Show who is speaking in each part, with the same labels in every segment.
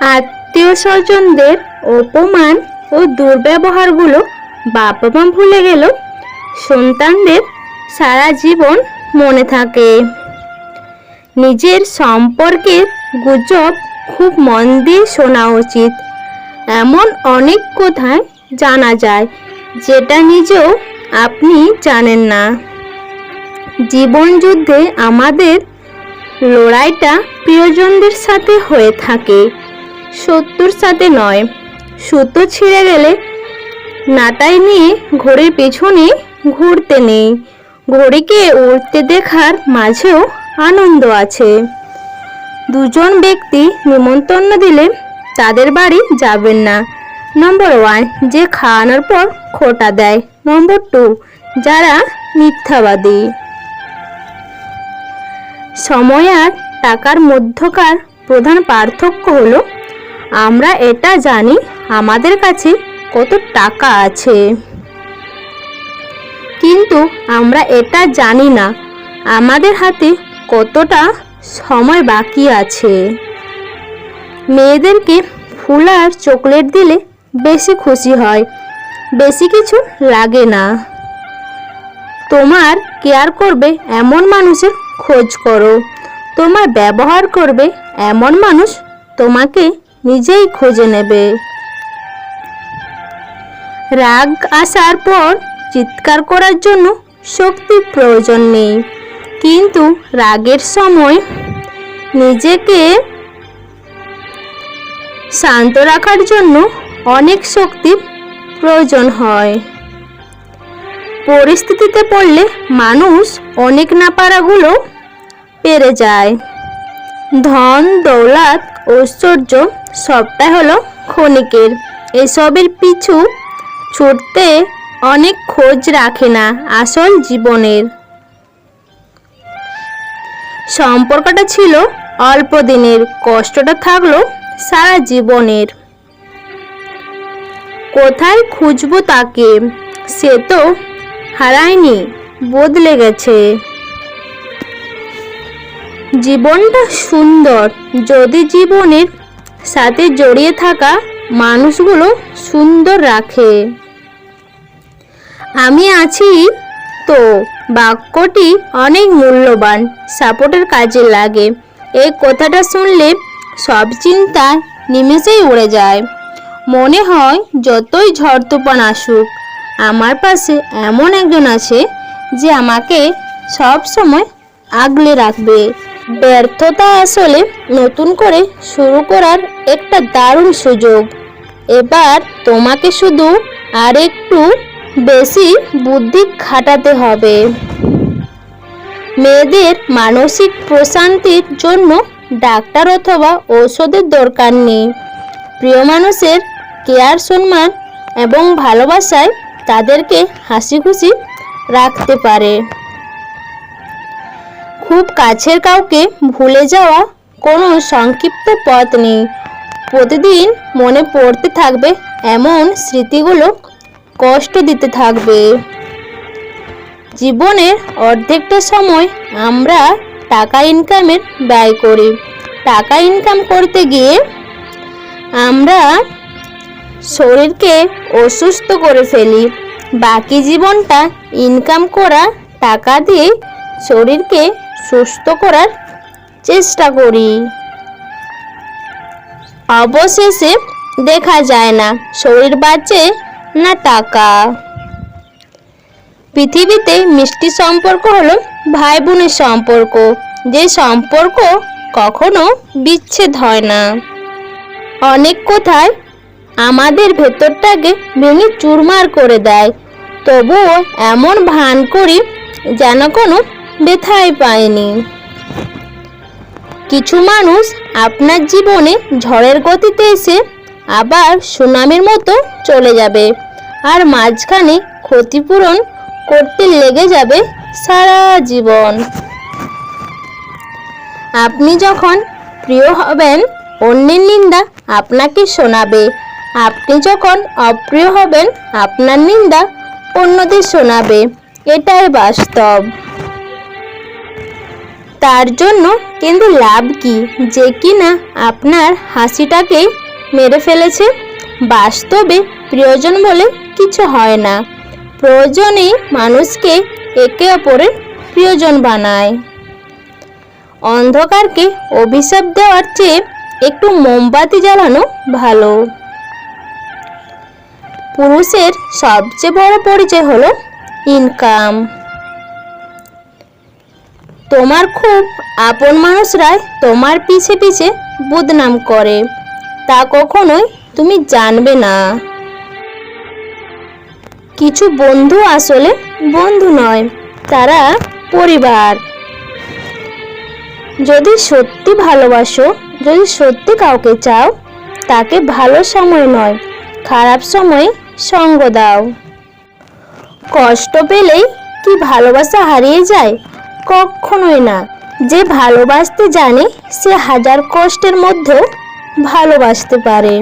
Speaker 1: আত্মীয় স্বজনদের অপমান ও দুর্ব্যবহারগুলো বাবা মা ভুলে গেল। সন্তানদের সারা জীবন মনে থাকে। নিজের সম্পর্কের গুজব খুব মন দিয়ে শোনা উচিত। এমন অনেক কথায় জানা যায় যেটা নিজেও আপনি জানেন না। জীবন যুদ্ধে আমাদের লড়াইটা প্রিয়জনদের সাথে হয়ে থাকে। শত্রুর সাথে নয়। সুতো ছিঁড়ে গেলে নাটাই নিয়ে ঘড়ির পেছনে ঘুরতে নেই। ঘড়িকে উড়তে দেখার মাঝেও আনন্দ আছে। দুজন ব্যক্তি নিমন্ত্রণ দিলে তাদের বাড়ি যাবেন না। নম্বর ওয়ান, যে খাওয়ানোর পর খোটা দেয়। নম্বর টু, যারা মিথ্যাবাদী। সময় আর টাকার মধ্যকার প্রধান পার্থক্য হলো আমরা এটা জানি, আমাদের কাছে কত টাকা আছে। কিন্তু আমরা এটা জানি না, আমাদের হাতে কতটা সময় বাকি আছে। মেয়েদেরকে ফুল আর চকলেট দিলে বেশি খুশি হয়, বেশি কিছু লাগে না। তোমার কেয়ার করবে এমন মানুষের খোঁজ করো, তোমার ব্যবহার করবে এমন মানুষ তোমাকে নিজেই খুঁজে নেবে। রাগ আসার পর চিৎকার করার জন্য শক্তির প্রয়োজন নেই। কিন্তু রাগের সময় নিজেকে শান্ত রাখার জন্য অনেক শক্তির প্রয়োজন হয়। পরিস্থিতিতে পড়লে মানুষ অনেক না পারাগুলো পেরে যায়। ধন, দৌলত, ঐশ্বর্য সবটাই হলো ক্ষণিকের। এসবের পিছু ছুটতে অনেক খোঁজ রাখে না আসল জীবনের। সম্পর্কটা ছিল অল্প দিনের, কষ্টটা থাকল সারা জীবনের। কোথায় খুঁজবো তাকে? সে তো হারায়নি, বদলে গেছে। জীবনটা সুন্দর, যদি জীবনের সাথে জড়িয়ে থাকা মানুষগুলো সুন্দর রাখে। আমি আছি তো বাক্যটি অনেক মূল্যবান, সাপোর্টের কাজে লাগে। এই কথাটা শুনলে সব চিন্তা নিমেষেই উড়ে যায়। মনে হয় যতই ঝড় তুফান আসুক, আমার পাশে এমন একজন আছে যে আমাকে সব সময় আগলে রাখবে। ব্যর্থতা আসলে নতুন করে শুরু করার একটা দারুণ সুযোগ। এবার তোমাকে শুধু আর একটু বেশি বুদ্ধি খাটাতে হবে। মেয়েদের মানসিক প্রশান্তির জন্য ডাক্তার অথবা ঔষধের দরকার নেই। প্রিয় মানুষের কেয়ার, সম্মান এবং ভালোবাসায় তাদেরকে হাসি খুশি রাখতে পারে। খুব কাছের কাউকে ভুলে যাওয়া কোনো সংক্ষিপ্ত পথ নেই। প্রতিদিন মনে পড়তে থাকবে এমন স্মৃতিগুলো কষ্ট দিতে থাকবে। জীবনের অর্ধেকটা সময় আমরা টাকা ইনকামের ব্যয় করি। টাকা ইনকাম করতে গিয়ে আমরা শরীরকে অসুস্থ করে ফেলি। বাকি জীবনটা ইনকাম করা টাকা দিয়ে শরীরকে সুস্থ করার চেষ্টা করি। অবশেষে দেখা যায় না, শরীর বাঁচে না টাকা। পৃথিবীতে মিষ্টি সম্পর্ক হলো ভাই বোনের সম্পর্ক, যে সম্পর্ক কখনো বিচ্ছেদ হয় না। অনেক কোথায় আমাদের ভেতরটাকে ভেঙে চুরমার করে দেয়, তবুও এমন ভান করি যেন কোনো ব্যথাই পায়নি। কিছু মানুষ আপনার জীবনে ঝড়ের গতিতে এসে আবার সুনামির মতো চলে যাবে আর মাঝখানে ক্ষতিপূরণ করতে লেগে যাবে সারা জীবন। আপনি যখন প্রিয় হবেন, অন্যের নিন্দা আপনাকে শোনাবে। আপনি যখন অপ্রিয় হবেন, আপনার নিন্দা অন্যদের শোনাবে। এটাই বাস্তব। তার জন্য কিন্তু লাভ কি? যে কিনা আপনার হাসিটাকেই মেরে ফেলেছে। বাস্তবে প্রিয়জন বলে কিছু হয় না। প্রয়োজনেই মানুষকে একে অপরের প্রিয়জন বানায়। অন্ধকারকে অভিশাপ দেওয়ার চেয়ে একটু মোমবাতি জ্বালানো ভালো। পুরুষের সবচেয়ে বড় পরিচয় হলো ইনকাম তোমার খুব আপন মানুষরাই তোমার পিছে পিছে বদনাম করে। তা কখনোই তুমি জানবে না। কিছু বন্ধু আসলে বন্ধু নয়, তারা পরিবার। যদি সত্যি ভালোবাসো, যদি সত্যি কাউকে চাও, তাকে ভালো সময় নয়, খারাপ সময়ে সঙ্গ দাও। কষ্ট পেলেই কি ভালোবাসা হারিয়ে যায়? কখনোই না। যে ভালোবাসতে জানে, সে হাজার কষ্টের মধ্যেও ভালোবাসতে পারে।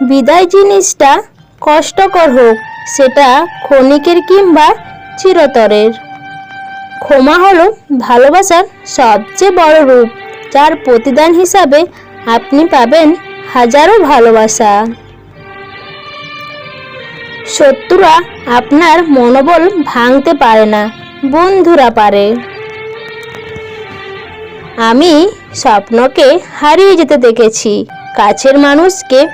Speaker 1: বিদায় জিনিসটা কষ্টকর হোক, সেটা ক্ষণিকের কিংবা চিরতরের। ক্ষমা হলো ভালোবাসার সবচেয়ে বড় রূপ, যার প্রতিদান হিসাবে আপনি পাবেন হাজারো ভালোবাসা। শত্রুরা আপনার মনোবল ভাঙতে পারে না। বন্ধুরা পারে। আমি স্বপ্নকে হারিয়ে যেতে দেখেছি, কাছের মানুষকে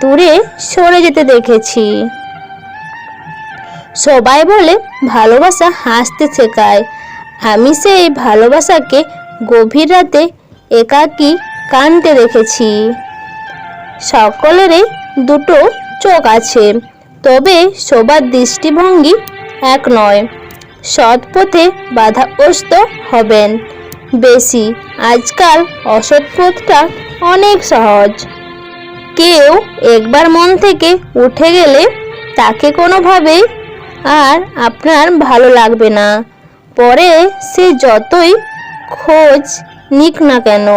Speaker 1: দূরে সরে যেতে দেখেছি। সবাই বলে ভালোবাসা হাসতে শেখায়। আমি সেই ভালোবাসাকে গভীর রাতে একাকী কানতে দেখেছি। সকলেরই দুটো চোখ আছে, তবে সবার দৃষ্টিভঙ্গি এক নয়। সৎ পথে বাধাগ্রস্ত হবেন। বেশি, আজকাল অসৎ পথটা অনেক সহজ। কেউ একবার মন থেকে উঠে গেলে তাকে কোনোভাবেই আর আপনার ভালো লাগবে না। পরে সে যতই খোঁজ নিক না কেন।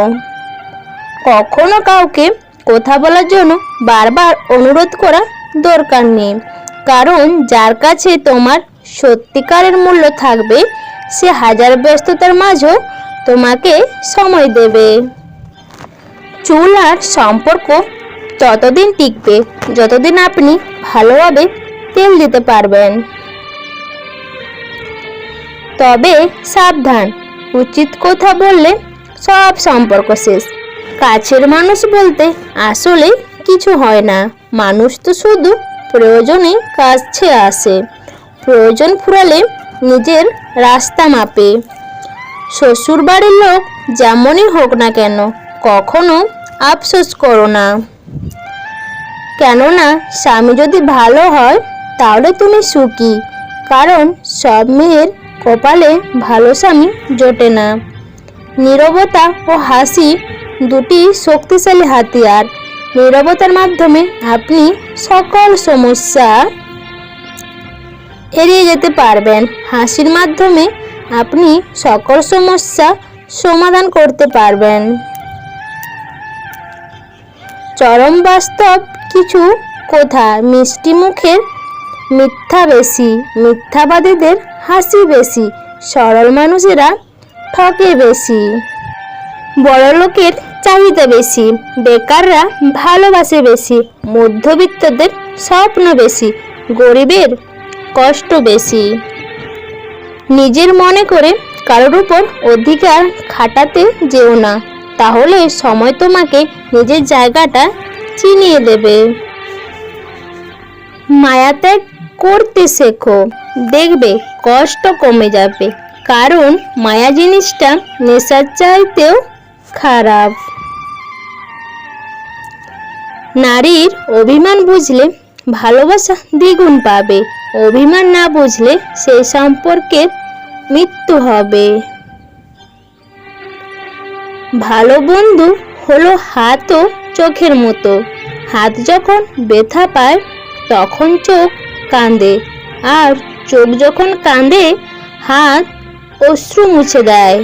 Speaker 1: কখনো কাউকে কথা বলার জন্য বারবার অনুরোধ করা দরকার নেই। কারণ যার কাছে তোমার সত্যিকারের মূল্য থাকবে, সে হাজার ব্যস্ততার মাঝেও তোমাকে সময় দেবে। চুল আর সম্পর্ক ততদিন টিকবে, যতদিন আপনি ভালোভাবে তেল দিতে পারবেন। তবে সাবধান, উচিত কথা বললে সব সম্পর্ক শেষ। কাছের মানুষ বলতে আসলে কিছু হয় না, মানুষ তো শুধু প্রয়োজনে কাছে আসে। প্রয়োজন ফুরালে নিজের রাস্তা মাপে। শ্বশুর বাড়ির লোক যেমনই হোক না কেন, কখনো আফসোস করো না। কেননা, স্বামী যদি ভালো হয়, তাহলে তুমি সুখী, কারণ সব মেয়ের কপালে ভালো স্বামী জোটে না। নীরবতা ও হাসি দুটি শক্তিশালী হাতিয়ার। নীরবতার মাধ্যমে আপনি সকল সমস্যা এড়িয়ে যেতে পারবেন। হাসির মাধ্যমে আপনি সকল সমস্যা সমাধান করতে পারবেন। চরম বাস্তব কিছু কথা। মিষ্টি মুখের মিথ্যা বেশি, মিথ্যাবাদীদের হাসি বেশি, সরল মানুষেরা ঠকে বেশি। বড় লোকের চাহিদা বেশি, বেকাররা ভালোবাসে বেশি, মধ্যবিত্তদের স্বপ্ন বেশি, গরিবের কষ্ট বেশি। নিজের মনে করে কারোর উপর অধিকার খাটাতে যেও না, তাহলে সময় তোমাকে নিজের জায়গাটা চিনিয়ে দেবে। মায়াত্যাগ করতে শেখো। দেখবে কষ্ট কমে যাবে, কারণ মায়া জিনিসটা নেশার চাইতেও খারাপ। নারীর অভিমান বুঝলে ভালোবাসা দ্বিগুণ পাবে। অভিমান না বুঝলে সেই সম্পর্কের মৃত্যু হবে। ভালো বন্ধু হলো হাত ও চোখের মতো। হাত যখন ব্যথা পায়, তখন চোখ কাঁদে আর চোখ যখন কাঁদে, হাত অশ্রু মুছে দেয়।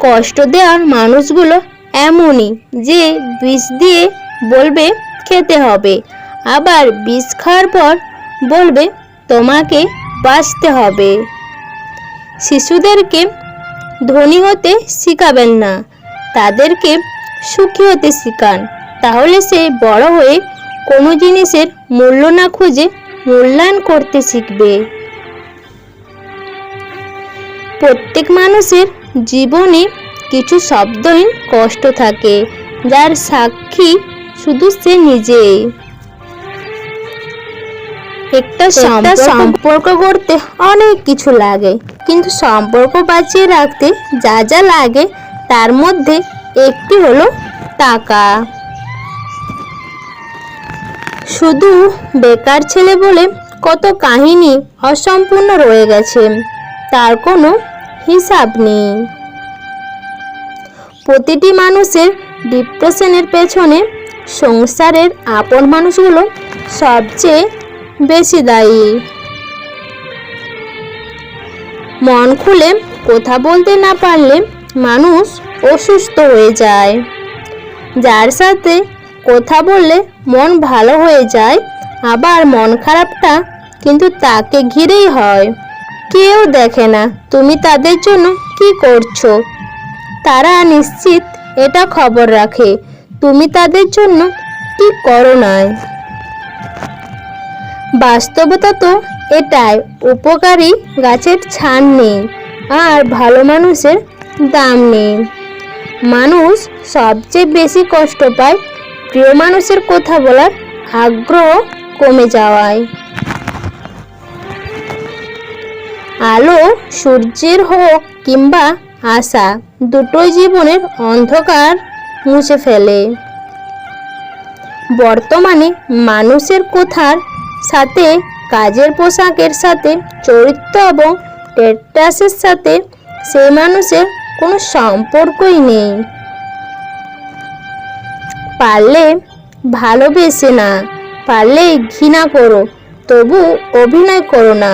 Speaker 1: কষ্ট দেওয়ার মানুষগুলো এমনই যে বিষ দিয়ে বলবে খেতে হবে, আবার বিষ খাওয়ার পর বলবে, তোমাকে বাঁচতে হবে। শিশুদেরকে ধনী হতে শিখাবেন না, তাদেরকে সুখী হতে শিখান। তাহলে সে বড় হয়ে কোনো জিনিসের মূল্য না খুঁজে মূল্যায়ন করতে শিখবে। প্রত্যেক মানুষের জীবনে কিছু শব্দহীন কষ্ট থাকে, যার সাক্ষী শুধু সে নিজেই। একটা সম্পর্ক সম্পর্ক করতে অনেক কিছু লাগে। কিন্তু সম্পর্ক বাঁচিয়ে রাখতে যা যা লাগে তার মধ্যে একটি হলো টাকা। শুধু বেকার ছেলে বলে কত কাহিনী অসম্পূর্ণ রয়ে গেছে তার কোনো হিসাব নেই। প্রতিটি মানুষের ডিপ্রেশনের পেছনে সংসারের আপন মানুষগুলো সবচেয়ে বেশি দায়ী। মন খুলে কথা বলতে না পারলে মানুষ অসুস্থ হয়ে যায়। যার সাথে কথা বললে মন ভালো হয়ে যায়, আবার মন খারাপটা কিন্তু তাকে ঘিরেই হয়। কেউ দেখে না তুমি তাদের জন্য কি করছ। তারা নিশ্চিত এটা খবর রাখে, তুমি তাদের জন্য কি করো নাই। বাস্তবতা তো এটাই, উপকারী গাছের ছান নেই আর ভালো মানুষের দাম নেই। মানুষ সবচেয়ে বেশি কষ্ট পায় প্রিয় মানুষের কথা বলার আগ্রহ কমে যাওয়ায়। আলো সূর্যের হোক কিংবা আশা দুটোই জীবনের অন্ধকার মুছে ফেলে। বর্তমানে মানুষের কথার সাথে কাজের পোশাকের সাথে, চরিত্র এবং স্ট্যাটাসের সাথে সেই মানুষের কোনো সম্পর্কই নেই। পারলে ভালোবেসে না, পারলে ঘৃণা করো, তবু অভিনয় করো না।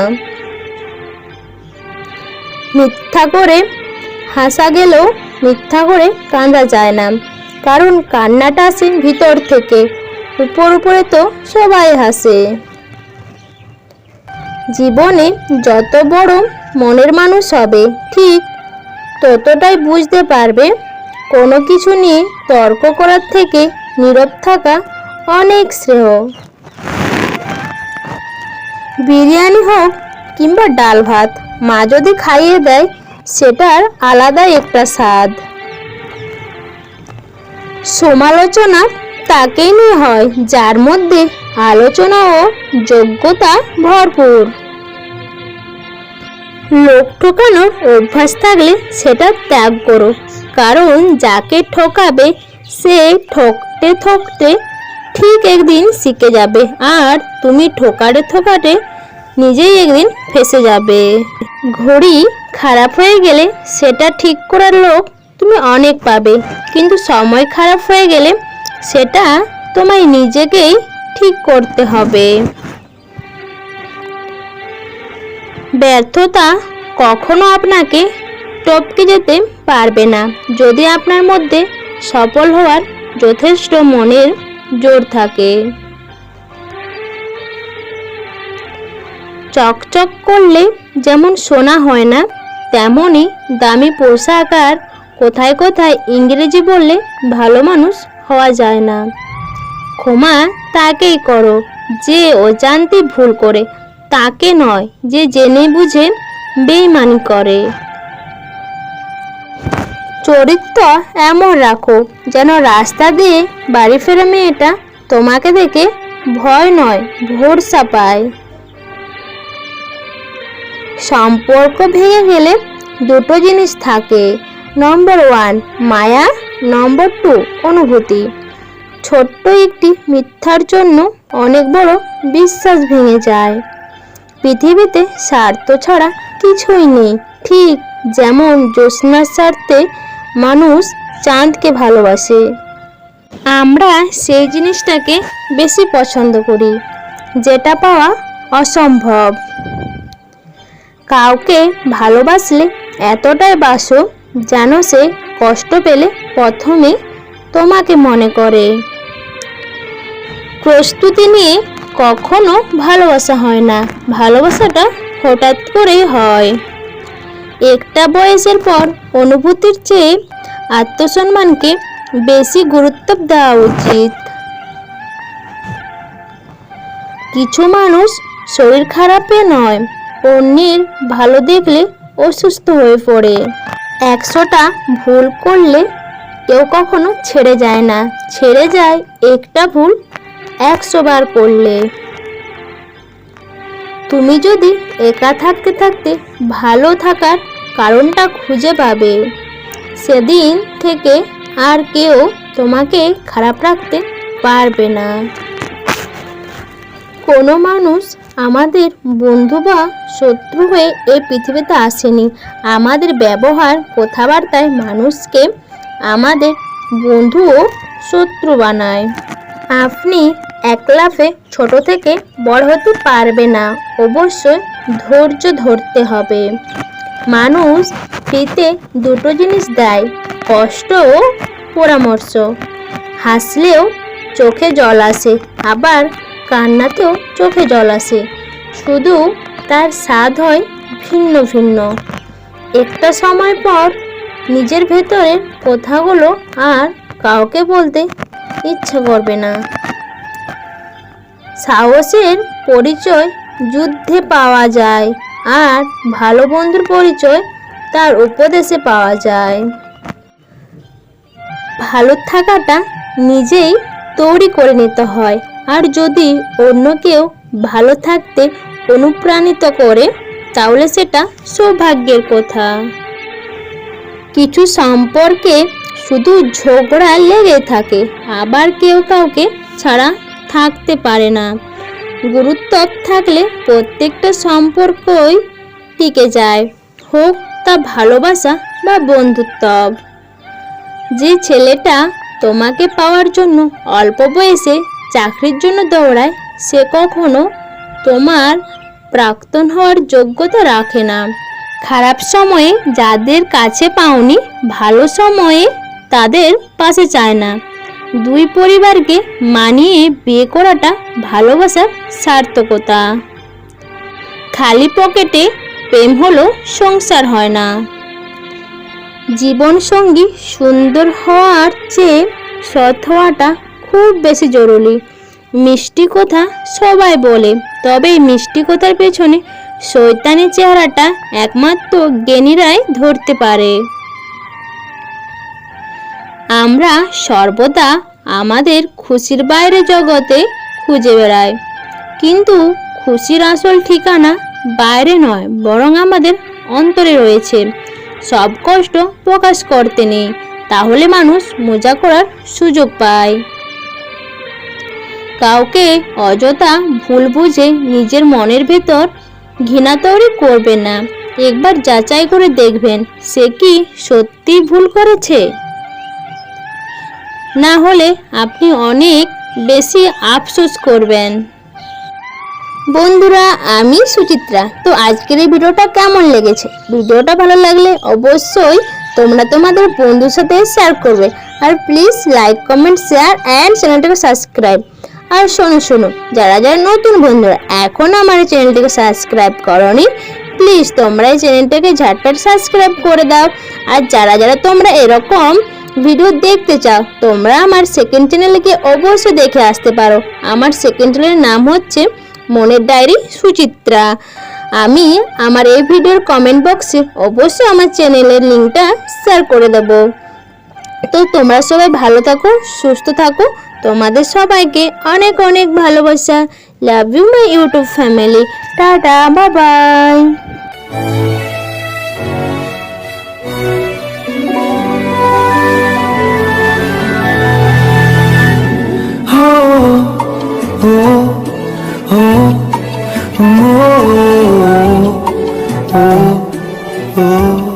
Speaker 1: মিথ্যা করে হাসা গেলেও মিথ্যা করে কাঁদা যায় না, কারণ কান্নাটা আসে ভিতর থেকে, উপর উপরে তো সবাই হাসে। জীবনে যত বড় মনের মানুষ হবে, ঠিক ততটাই বুঝতে পারবে কোনো কিছু নিয়ে তর্ক করার থেকে নীরব থাকা অনেক শ্রেয়। বিরিয়ানি হোক কিংবা ডাল ভাত, মা যদি খাইয়ে দেয়, সেটার আলাদা একটা স্বাদ। সমালোচনা তাকেই নিয়ে হয়, যার মধ্যে আলোচনা ও যোগ্যতা ভরপুর। লোক ঠকানোর অভ্যাস থাকলে সেটা ত্যাগ করো, কারণ যাকে ঠকাবে, সে ঠকতে ঠকতে ঠিক একদিন শিখে যাবে, আর তুমি ঠোকাটে ঠোকাটে নিজেই একদিন ফেসে যাবে। ঘড়ি খারাপ হয়ে গেলে সেটা ঠিক করার লোক তুমি অনেক পাবে, কিন্তু সময় খারাপ হয়ে গেলে সেটা তোমায় নিজেকেই ঠিক করতে হবে। ব্যর্থতা কখনো আপনাকে টপকে যেতে পারবে না। যদি আপনার মধ্যে সফল হওয়ার যথেষ্ট মনের জোর থাকে। চকচক করলে যেমন সোনা হয় না, তেমনই দামি পোশাক আর কোথায় কোথায় ইংরেজি বললে ভালো মানুষ হওয়া যায় না। ক্ষমা তাকেই করো, যে অজান্তে ভুল করে, তাকে নয়, যে জেনে বুঝে বেইমানি করে। চরিত্র এমন রাখো, যেন রাস্তা দিয়ে বাড়ি ফেরা মেয়েটা তোমাকে দেখে ভয় নয় ভরসা পায় সম্পর্ক ভেঙে গেলে দুটো জিনিস থাকে নম্বর ওয়ান মায়া। নম্বর টু অনুভূতি। ছোট্ট একটি মিথ্যার জন্য অনেক বড় বিশ্বাস ভেঙে যায়। পৃথিবীতে স্বার্থ ছাড়া কিছুই নেই। ঠিক যেমন জ্যোৎস্নার স্বার্থে মানুষ চাঁদকে ভালোবাসে। আমরা সেই জিনিসটাকে বেশি পছন্দ করি, যেটা পাওয়া অসম্ভব। কাউকে ভালোবাসলে এতটাই বাসো যেন সে কষ্ট পেলে প্রথমে তোমাকে মনে করে। প্রস্তুতি নিয়ে কখনো ভালোবাসা হয় না। ভালোবাসাটা হঠাৎ করেই হয়। একটা বয়সের পর অনুভূতির চেয়ে আত্মসম্মানকে বেশি গুরুত্ব দেওয়া উচিত। কিছু মানুষ শরীর খারাপে নয়, অন্যের ভালো দেখলে অসুস্থ হয়ে পড়ে। একশোটা ভুল করলে কেউ কখনো ছেড়ে যায় না। ছেড়ে যায় একটা ভুল একশো বার করলে। তুমি যদি একা থাকতে থাকতে ভালো থাকার কারণটা খুঁজে পাবে, সেদিন থেকে আর কেউ তোমাকে খারাপ রাখতে পারবে না। কোনো মানুষ আমাদের বন্ধু বা শত্রু হয়ে এই পৃথিবীতে আসেনি। আমাদের ব্যবহার, কথাবার্তায় মানুষকে আমাদের বন্ধু ও শত্রু বানায়। আপনি এক লাফে ছোট থেকে বড় হতে পারবে না। অবশ্যই ধৈর্য ধরতে হবে। মানুষ ফ্রিতে দুটো জিনিস দেয়, কষ্ট ও পরামর্শ। হাসলেও চোখে জল আসে, আবার কান্নাতেও চোখে জল আসে শুধু তার স্বাদ হয় ভিন্ন ভিন্ন। একটা সময় পর নিজের ভেতরের কথাগুলো আর কাউকে বলতে ইচ্ছে করবে না। সাহসের পরিচয় যুদ্ধে পাওয়া যায় আর ভালো বন্ধুর পরিচয় তার উপদেশে পাওয়া যায়। ভালো থাকাটা নিজেই তৈরি করে নিতে হয়। আর যদি অন্য কেউ ভালো থাকতে অনুপ্রাণিত করে, তাহলে সেটা সৌভাগ্যের কথা। কিছু সম্পর্কে শুধু ঝগড়া লেগে থাকে, আবার কেউ কাউকে ছাড়া থাকতে পারে না। গুরুত্ব থাকলে প্রত্যেকটা সম্পর্কই টিকে যায়, হোক তা ভালোবাসা বা বন্ধুত্ব। যে ছেলেটা তোমাকে পাওয়ার জন্য অল্প বয়সে চাকরির জন্য দৌড়ায়, সে কখনো তোমার প্রাক্তন হওয়ার যোগ্যতা রাখে না। খারাপ সময়ে যাদের কাছে পাওনি, ভালো সময়ে তাদের পাশে চায় না। দুই পরিবারকে মানিয়ে বিয়ে করাটা ভালোবাসার সার্থকতা। খালি পকেটে প্রেম হলো সংসার হয় না। জীবন সঙ্গী সুন্দর হওয়ার চেয়ে সৎ হওয়াটা খুব বেশি জরুরি। মিষ্টি কথা সবাই বলে, তবে মিষ্টি কথার পেছনে শৈতানের চেহারাটা একমাত্র জ্ঞানীরাই ধরতে পারে। আমরা সর্বদা আমাদের খুশির বাইরে জগতে খুঁজে বেড়াই। কিন্তু খুশির আসল ঠিকানা বাইরে নয়, বরং আমাদের অন্তরে রয়েছে। সব কষ্ট প্রকাশ করতে নেই, তাহলে মানুষ মজা করার সুযোগ পায়। কাউকে অযথা ভুল বুঝে নিজের মনের ভেতর ঘৃণা তৈরি করবে না। একবার যাচাই করে দেখবেন, সে কি সত্যি ভুল করেছে। না হলে আপনি অনেক বেশি আফসোস করবেন। বন্ধুরা, আমি সুচিত্রা। তো আজকের এই ভিডিওটা কেমন লেগেছে? ভিডিওটা ভালো লাগলে অবশ্যই তোমরা তোমাদের বন্ধুর সাথে শেয়ার করবে। আর please like comment share and চ্যানেলটাকে সাবস্ক্রাইব আর শোনো শোনো, যারা যারা নতুন বন্ধুরা এখন আমার চ্যানেলটিকে সাবস্ক্রাইব করনি প্লিজ তোমরা এই চ্যানেলটাকে ঝাটপাট সাবস্ক্রাইব করে দাও। আর যারা যারা তোমরা এরকম ভিডিও দেখতে চাও, তোমরা আমার সেকেন্ড চ্যানেলে গিয়ে অবশ্যই দেখে আসতে পারো। আমার সেকেন্ড চ্যানেলের নাম হচ্ছে মনের ডায়েরি সুচিত্রা। আমি আমার এই ভিডিওর কমেন্ট বক্সে অবশ্যই আমার চ্যানেলের লিঙ্কটা শেয়ার করে দেব। তো তোমরা সবাই ভালো থাকো, সুস্থ থাকো তোমাদের সবাইকে অনেক অনেক ভালোবাসা love you my YouTube family tata বাবাই
Speaker 2: oh, oh, oh, oh, oh, oh, oh.